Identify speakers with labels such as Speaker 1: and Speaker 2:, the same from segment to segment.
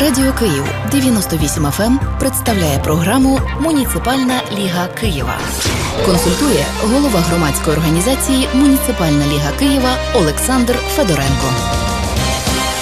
Speaker 1: Радіо Київ 98 FM представляє програму Муніципальна ліга Києва. Консультує голова громадської організації Муніципальна ліга Києва Олександр Федоренко.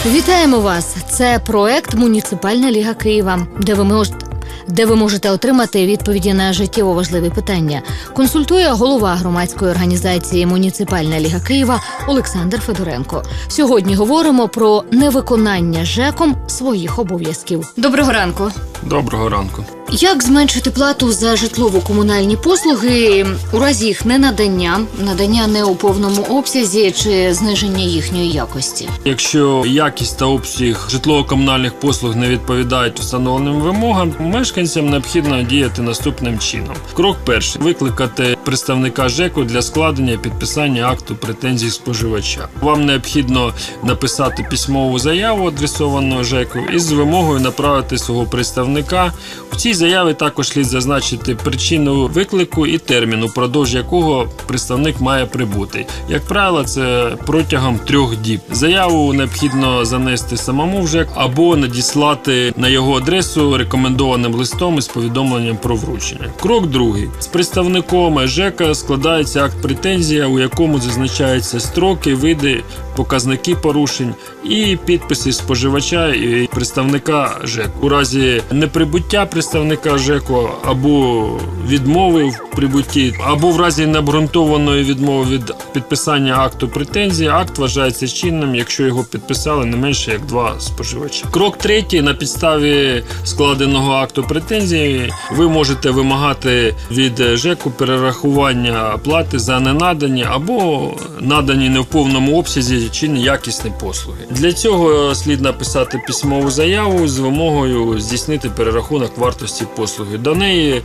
Speaker 2: Вітаємо вас! Це проект Муніципальна ліга Києва, де ви можете. Де ви можете отримати відповіді на життєво важливі питання, консультує голова громадської організації Муніципальна ліга Києва Олександр Федоренко. Сьогодні говоримо про невиконання ЖЕКом своїх обов'язків. Доброго ранку.
Speaker 3: Доброго ранку.
Speaker 2: Як зменшити плату за житлово-комунальні послуги у разі їх ненадання, надання не у повному обсязі чи зниження їхньої якості?
Speaker 3: Якщо якість та обсяг житлово-комунальних послуг не відповідають встановленим вимогам, мешканцям необхідно діяти наступним чином. Крок перший викликати представника ЖЕКу для складення і підписання акту претензій споживача. Вам необхідно написати письмову заяву, адресовану ЖЕКу, із вимогою направити свого представника. У цій заяві також слід зазначити причину виклику і термін, упродовж якого представник має прибути. Як правило, це протягом трьох діб. Заяву необхідно занести самому в ЖЕК або надіслати на його адресу рекомендованим листом із повідомленням про вручення. Крок другий з представником ЖЕКа складається акт претензія, у якому зазначаються строки, види, показники порушень і підписи споживача і представника ЖЕК. У разі неприбуття представника ЖЕКу або відмови в прибутті, або в разі необґрунтованої відмови від підписання акту претензії, акт вважається чинним, якщо його підписали не менше як два споживачі. Крок третій на підставі складеного акту претензії ви можете вимагати від ЖЕКу перерахування плати за ненадані або надані не в повному обсязі чи неякісні послуги. Для цього слід написати письмову заяву з вимогою здійснити перерахунок вартості послуги. До неї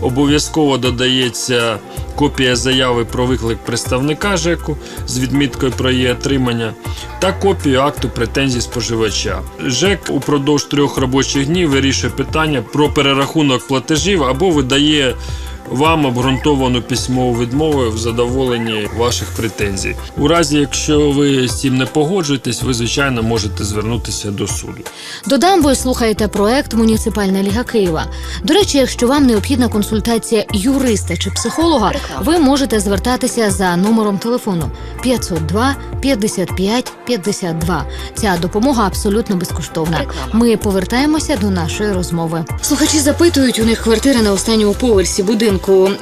Speaker 3: обов'язково додається копія заяви про виклик представника ЖЕКу з відміткою про її отримання та копію акту претензій споживача. ЖЕК упродовж трьох робочих днів вирішує питання про перерахунок платежів або видає вам обґрунтовану письмову відмову в задоволенні ваших претензій. У разі, якщо ви з цим не погоджуєтесь, ви звичайно можете звернутися до суду.
Speaker 2: Додам, ви слухаєте проект Муніципальна ліга Києва. До речі, якщо вам необхідна консультація юриста чи психолога, ви можете звертатися за номером телефону 502 55 52. Ця допомога абсолютно безкоштовна. Ми повертаємося до нашої розмови. Слухачі запитують у них квартири на останньому поверсі будинку.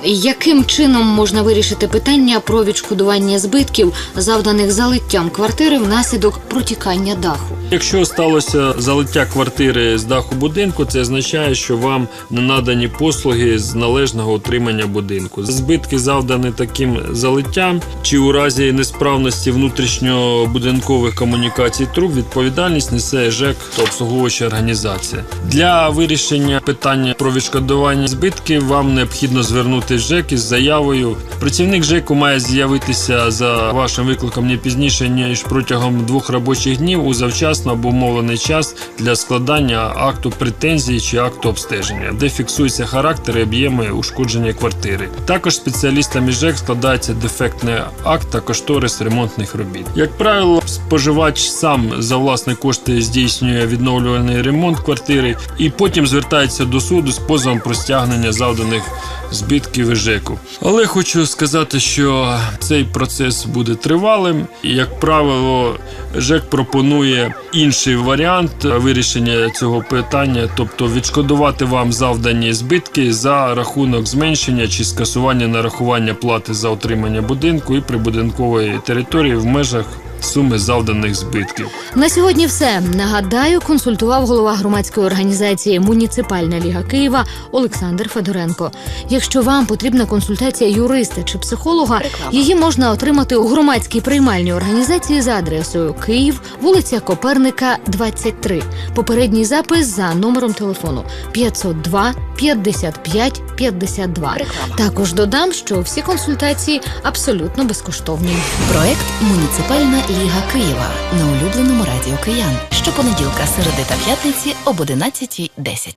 Speaker 2: Яким чином можна вирішити питання про відшкодування збитків, завданих залиттям квартири внаслідок протікання даху?
Speaker 3: Якщо сталося залиття квартири з даху будинку, це означає, що вам не надані послуги з належного утримання будинку. Збитки завдані таким залиттям, чи у разі несправності внутрішньобудинкових комунікацій труб відповідальність несе ЖЕК та обслуговуюча організація. Для вирішення питання про відшкодування збитків вам необхідно звернути ЖЕК із заявою. Працівник ЖЕКу має з'явитися за вашим викликом не пізніше ніж протягом двох робочих днів у завчасно обумовлений час для складання акту претензії чи акту обстеження, де фіксуються характери, об'єми ушкодження квартири. Також спеціалістами ЖЕК складається дефектний акт та кошторис ремонтних робіт. Як правило, споживач сам за власні кошти здійснює відновлювальний ремонт квартири і потім звертається до суду з позовом про стягнення завданих збитків і ЖЕКу. Але хочу сказати, що цей процес буде тривалим, і як правило, ЖЕК пропонує інший варіант вирішення цього питання, тобто відшкодувати вам завдані збитки за рахунок зменшення чи скасування нарахування плати за отримання будинку і прибудинкової території в межах. Суми завданих збитків
Speaker 2: На сьогодні все. Нагадаю, консультував голова громадської організації Муніципальна ліга Києва Олександр Федоренко. Якщо вам потрібна консультація юриста чи психолога, її можна отримати у громадській приймальній організації за адресою Київ, вулиця Коперника, 23. Попередній запис за номером телефону 502 55 52. Також додам, що всі консультації абсолютно безкоштовні.
Speaker 1: Проект Муніципальна ліга Києва на улюбленому радіо Киян щопонеділка, середи та п'ятниці об 11.10.